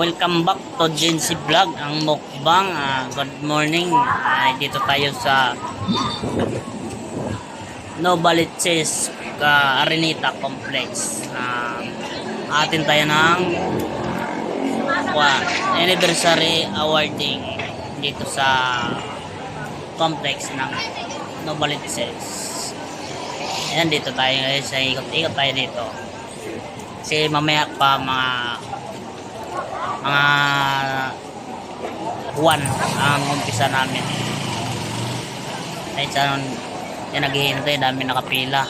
welcome back to Gency Vlog, ang mukbang. Ah, good morning. Ay, dito tayo sa Novaliches ka Arenita Complex. Ah, atin tayo ng wa, anniversary awarding dito sa complex ng Novaliches. Ayan, dito tayo guys. Sa ikot-ikot tayo dito. Kasi mamaya pa mga mga buwan ang umpisa namin. Ay, sa yan naghihintay, dami nakapila.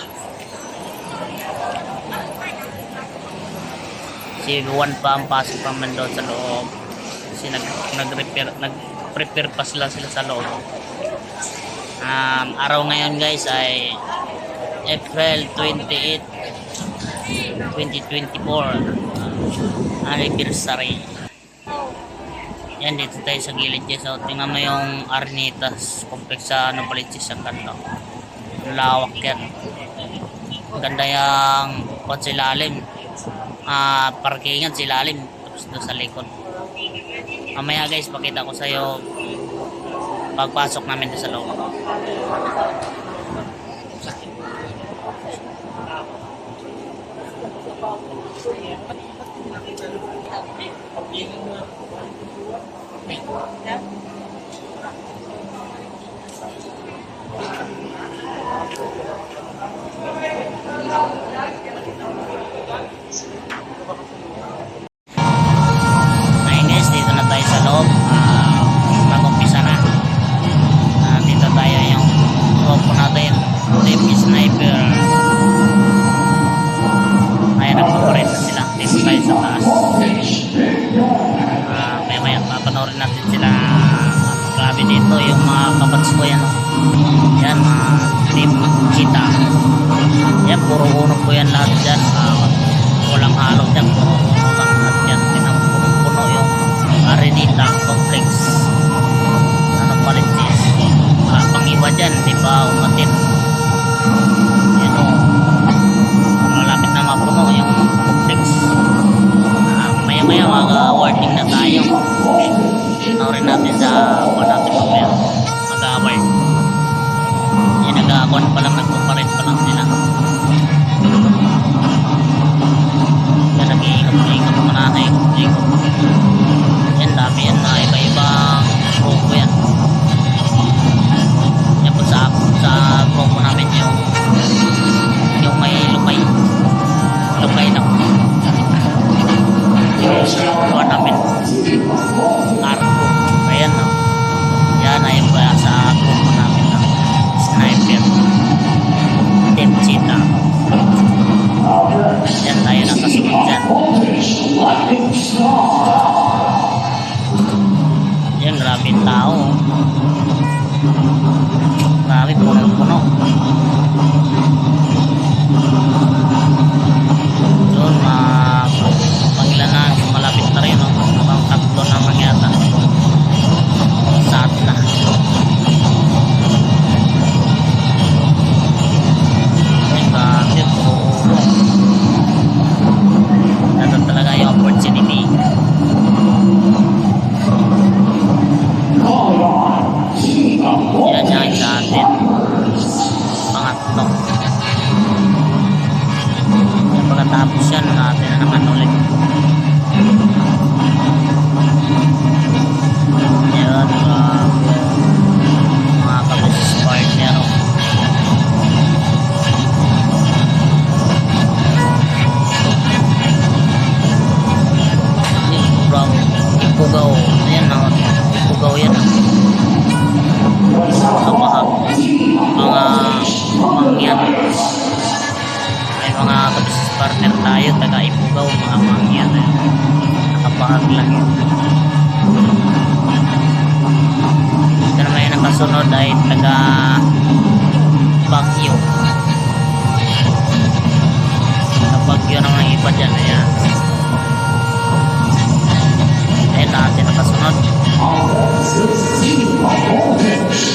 Si Juan pa ang pasok pa man doon sa loob. Kasi nag, nag-repair, nag-prepare pa sila sila sa loob. Um, araw ngayon guys ay April 28, 2024 anniversary. Yan, dito tayo sa gilid dyan. So, tingnan mo yung Arnitas complex sa ano kanto. Ang Lawak yan. Ganda yung kot silalim. Ah, parkingan silalim. Tapos doon sa likod. Mamaya guys, pakita ko sa'yo pagpasok namin doon sa loob. Grabe dito yung mga kabats ko yan. oh. Yan, mga team kita. Yan, puro uno po yan lahat dyan. Ah, walang halo dyan. Puro uno lang lahat dyan. Punong-puno yung Arenita Complex. Ano pa rin sis? Wala pang iba dyan. Di ba umatin? Yan o. Malapit na mapuno yung complex. Ah, maya-maya mag-awarding na tayo. Mga kabusis partner tayo, taga ipugaw, mga. Ayan. Nakapahag lang. Ito naman yung nakasunod ay taga Baguio. Taga Baguio naman ang iba dyan. Ayan. Ayan natin nakasunod. Yun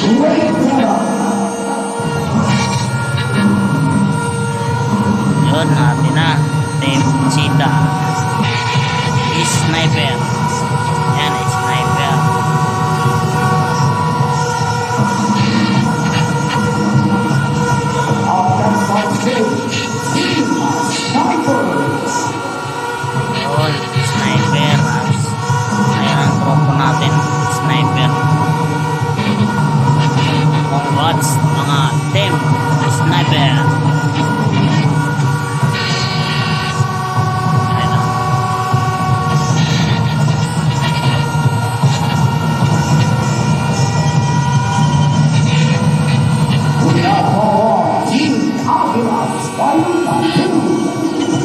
あっそう。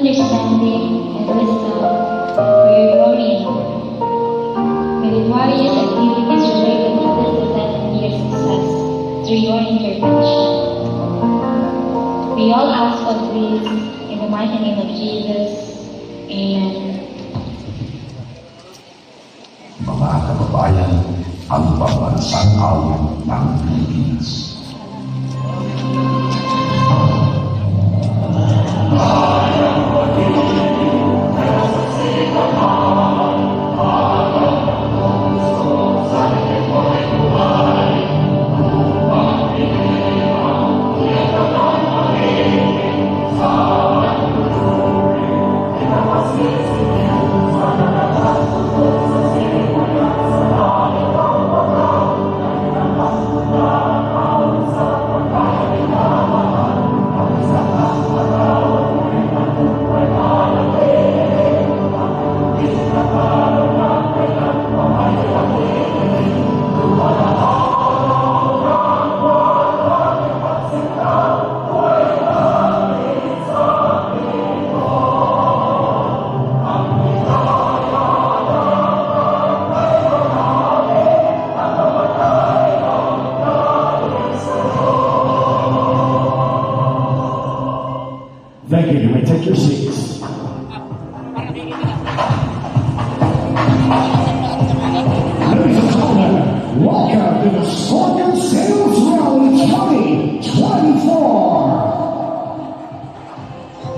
understanding, and wisdom for your glory. May the various activities related to this event and your success through your intervention. We all ask for this in the mighty name of Jesus. Amen. mga kababayan ang pambansang awit ng Pilipinas.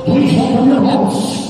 2024. Please welcome your